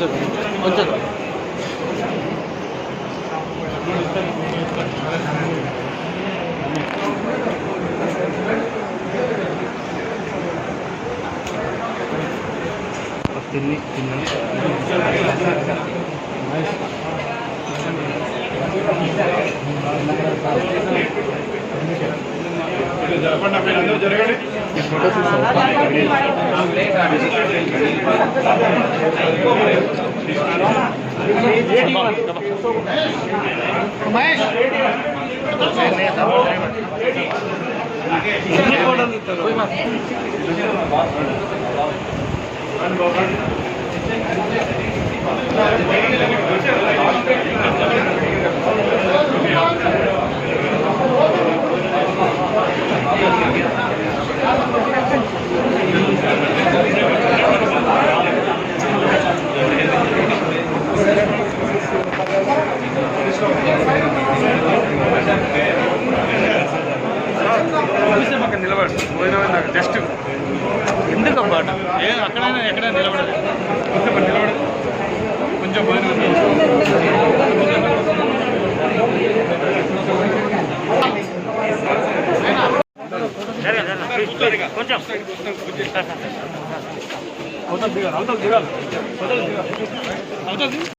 కొంచెం కొంచెం తిని తిన్నాను జరగండి అక్కడ అందరూ జరగండి చూసే పక్కన నిలబడు. పోయిన జస్ట్ ఎందుకు అన్నమాట ఏ అక్కడైనా ఎక్కడైనా నిలబడదు చూసే పక్కన నిలబడదు కొంచెం పోయిన కొంచెం అవతల దిగాలి అవతల దిగాలి అవతల దిగాలి అవతల